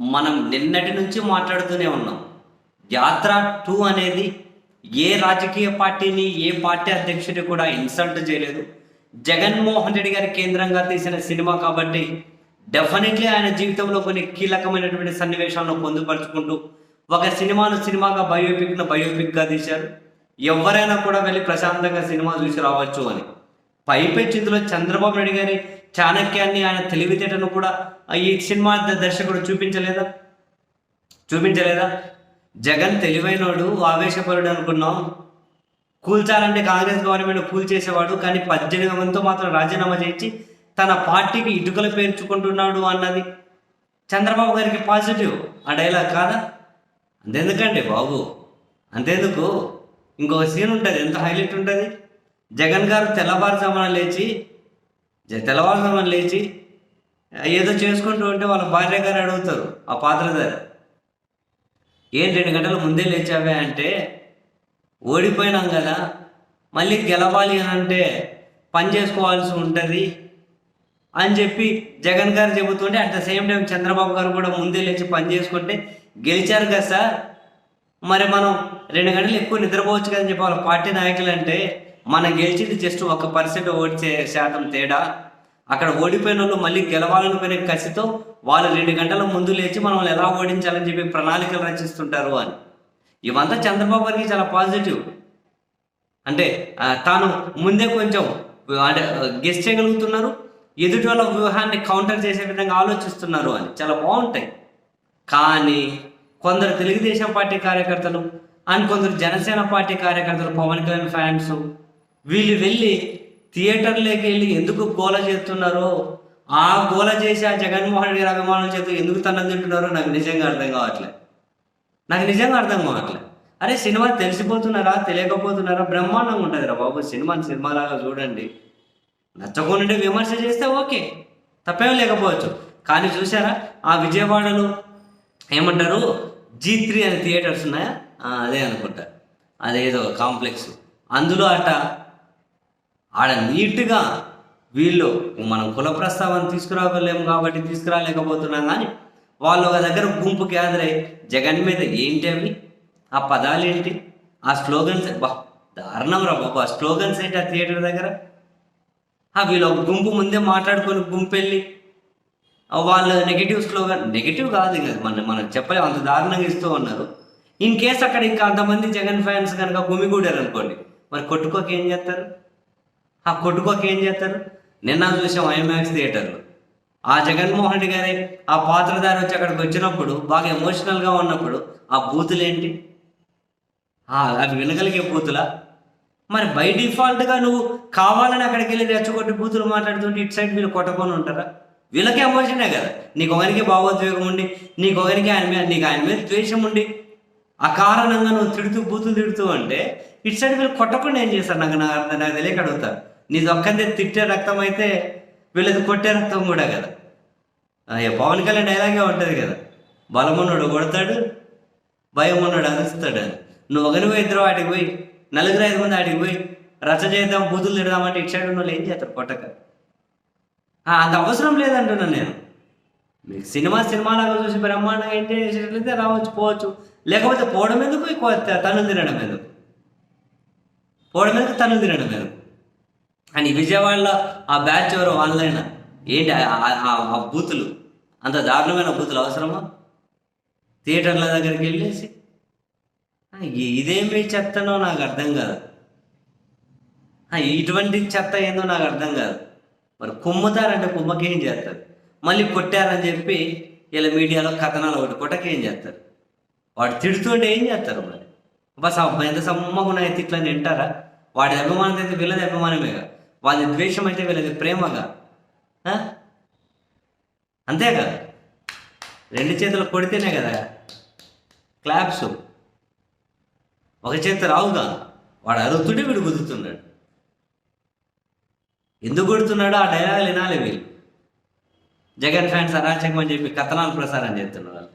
మనం నిన్నటి నుంచి మాట్లాడుతూనే ఉన్నాం. యాత్ర టూ అనేది ఏ రాజకీయ పార్టీని ఏ పార్టీ అధ్యక్షుడి కూడా ఇన్సల్ట్ చేయలేదు. జగన్మోహన్ రెడ్డి గారి కేంద్రంగా తీసిన సినిమా కాబట్టి డెఫినెట్లీ ఆయన జీవితంలో కొన్ని కీలకమైనటువంటి సన్నివేశాలను పొందుపరుచుకుంటూ ఒక సినిమాను సినిమాగా బయోపిక్ను బయోపిక్గా తీశారు. ఎవరైనా కూడా వెళ్ళి ప్రశాంతంగా సినిమా చూసి రావచ్చు అని. పైపెచ్చిందులో చంద్రబాబు నాయుడు గారి చాణక్యాన్ని ఆయన తెలివితేటను కూడా ఈ సినిమా దర్శకుడు చూపించలేదా? చూపించలేదా? జగన్ తెలివైనోడు ఆవేశపరుడు అనుకున్నాం. కూల్చాలంటే కాంగ్రెస్ గవర్నమెంట్ కూల్చేసేవాడు కానీ పద్దెనిమిది మందితో మాత్రం రాజీనామా చేయించి తన పార్టీకి ఇటుకలు పేర్చుకుంటున్నాడు అన్నది. చంద్రబాబు గారికి పాజిటివ్. ఆ డైలాగ్ కాదా? అంతెందుకండి బాబు. అంతెందుకు? ఇంకో సీన్ ఉంటుంది. ఎంత హైలైట్ ఉంటుంది? జగన్ గారు తెల్లవారుజామున లేచి జ- తెల్లవారుజామున లేచి ఏదో చేసుకుంటూ ఉంటే వాళ్ళ భార్య గారు అడుగుతారు ఆ పాత్రధారి ఏం రెండు గంటల ముందే లేచావే అంటే ఓడిపోయినాం కదా మళ్ళీ గెలవాలి అని అంటే పని చేసుకోవాల్సి ఉంటుంది. అని చెప్పి జగన్ గారు చెబుతుంటే at the same time Chandrababu garu కూడా ముందే లేచి పని చేసుకుంటే గెలిచారు కదా సార్ మరి మనం రెండు గంటలు ఎక్కువ నిద్రపోవచ్చు కదని చెప్పి వాళ్ళ పార్టీ నాయకులు అంటే మనం గెలిచింది జస్ట్ ఒక పర్సెంట్ ఓడిచే శాతం తేడా. అక్కడ ఓడిపోయిన వాళ్ళు మళ్ళీ గెలవాలనుకునే కసితో వాళ్ళు రెండు గంటల ముందు లేచి మనం ఎలా ఓడించాలని చెప్పి ప్రణాళికలు రచిస్తుంటారు అని. ఇవంతా చంద్రబాబు గారికి చాలా పాజిటివ్ అంటే తాను ముందే కొంచెం అంటే గెస్ట్ చేయగలుగుతున్నారు ఎదుటి వాళ్ళ వ్యూహాన్ని కౌంటర్ చేసే విధంగా ఆలోచిస్తున్నారు అని. చాలా బాగుంటాయి. కానీ కొందరు తెలుగుదేశం పార్టీ కార్యకర్తలు అండ్ కొందరు జనసేన పార్టీ కార్యకర్తలు పవన్ కళ్యాణ్ ఫ్యాన్స్ వీళ్ళు వెళ్ళి థియేటర్లోకి వెళ్ళి ఎందుకు గోల చేస్తున్నారో ఆ గోల చేసి ఆ జగన్మోహన్ రెడ్డి అభిమానుల చేత ఎందుకు తన తింటున్నారో నాకు నిజంగా అర్థం కావట్లే. నాకు నిజంగా అర్థం కావట్లే. అరే సినిమా తెలిసిపోతున్నారా తెలియకపోతున్నారా? బ్రహ్మాండంగా ఉంటుంది రా బాబు. సినిమా సినిమాలాగా చూడండి. నచ్చకుండా విమర్శ చేస్తే ఓకే. తప్పేం లేకపోవచ్చు. కానీ చూసారా ఆ విజయవాడలో ఏమంటారు? జీ త్రీ అనే థియేటర్స్ ఉన్నాయా? అదే అనుకుంటా. అదేదో కాంప్లెక్స్. అందులో అట ఆడ నీట్గా వీళ్ళు మనం కుల ప్రస్తావన తీసుకురాగలేము కాబట్టి తీసుకురాలేకపోతున్నాం కానీ వాళ్ళు ఒక దగ్గర గుంపు గ్యాదర్ అయ్యి జగన్ మీద ఏంటి అవి ఆ పదాలు ఏంటి? ఆ స్లోగన్స్ బా దారుణం రా బాబు. ఆ స్లోగన్స్ ఏంటి ఆ థియేటర్ దగ్గర? ఆ వీళ్ళు ఒక గుంపు ముందే మాట్లాడుకొని గుంపు వెళ్ళి వాళ్ళు నెగిటివ్ స్లోగన్ నెగిటివ్ కాదు ఇంకా మన మనం చెప్పలేము అంత దారుణంగా ఇస్తూ ఉన్నారు. ఇన్ కేస్ అక్కడ ఇంకా అంతమంది జగన్ ఫ్యాన్స్ కనుక గుమిగూడారు అనుకోండి మరి కొట్టుకోక ఏం చేస్తారు? ఆ కొట్టుకోక ఏం చేస్తారు? నిన్న చూసాం ఐమాక్స్ థియేటర్లో. ఆ జగన్మోహన్ రెడ్డి గారి ఆ పాత్రధారి వచ్చి అక్కడికి వచ్చినప్పుడు బాగా ఎమోషనల్గా ఉన్నప్పుడు ఆ బూతులేంటి? ఏంటి అవి వినగలిగే బూతులా? మరి బై డిఫాల్ట్గా నువ్వు కావాలని అక్కడికి వెళ్ళి రెచ్చగొట్టి బూతులు మాట్లాడుతుంటే ఇటు సైడ్ వీళ్ళు కొట్టకొని ఉంటారా? వీళ్ళకి ఎమోషనే కదా. నీకు ఒకరికి భావోద్వేగం ఉండి నీకు ఒకరికి ఆయన మీద నీకు ఆయన మీద ద్వేషం ఉండి ఆ కారణంగా నువ్వు తిడుతూ బూతులు తిడుతూ అంటే ఇటు సైడ్ వీళ్ళు కొట్టకుండా ఏం చేస్తారు? నాకు నాకు అర్థం- నాకు తెలియక అడుగుతారు. నీది ఒక్కందే తిట్టే రక్తం అయితే వీళ్ళది కొట్టే రక్తం కూడా కదా. అయ్యా పవన్ కళ్యాణ్ డైలాగే ఉంటుంది కదా. బలమున్నాడు కొడతాడు భయం ఉన్నాడు అరుస్తాడు అని. నువ్వు ఒకరిని పోయి ఇద్దరు వాటికి పోయి నలుగురు ఐదు మంది ఆడికి పోయి రచ చేద్దాం బూతులు తిడదామంటే ఇచ్చాడు వాళ్ళు ఏం చేస్తారు కొట్టక? అంత అవసరం లేదంటున్నాను నేను. మీకు సినిమా సినిమాలాగా చూసి బ్రహ్మాండంగా ఎంజాయ్ చేసేట్లయితే రావచ్చు పోవచ్చు. లేకపోతే పోవడం ఎందుకు ఎక్కువ? తను తినడం ఎందుకు? పోవడం ఎందుకు తను తినడం ఎందుకు? అని విజయవాడలో ఆ బ్యాచ్ ఎవరు ఆన్లైన్ ఏంటి ఆ- బూతులు? అంత దారుణమైన బూతులు అవసరమా? థియేటర్ల దగ్గరికి వెళ్ళేసి ఇదేమి చెత్తనో నాకు అర్థం కాదు. ఇటువంటి చెత్త ఏందో నాకు అర్థం కాదు. మరి కుమ్ముతారంటే కుమ్మకేం ఏం చేస్తారు? మళ్ళీ కొట్టారని చెప్పి ఇలా మీడియాలో కథనాలు ఒకటి కొట్టకేం చేస్తారు? వాడు తిడుతుంటే ఏం చేస్తారు మరి? బస్ ఎంత సమ్మగా ఉన్నాయి తిట్లని వింటారా? వాడి అభిమానం అయితే వీళ్ళది అభిమానమేగా. వాళ్ళ ద్వేషం అంటే వీళ్ళది ప్రేమగా అంతే కదా రెండు చేతులు కొడితేనే కదా క్లాప్స్ ఒక చేత రావుగా వాడు అరుతుంటే వీడు గుద్దుతున్నాడు. ఎందుకు కొడుతున్నాడో ఆ డైలాగ్ వినాలి వీళ్ళు. జగన్ ఫ్యాన్స్ అరాచకం అని చెప్పి కథనాలు ప్రసారం చేస్తున్నారు వాళ్ళు.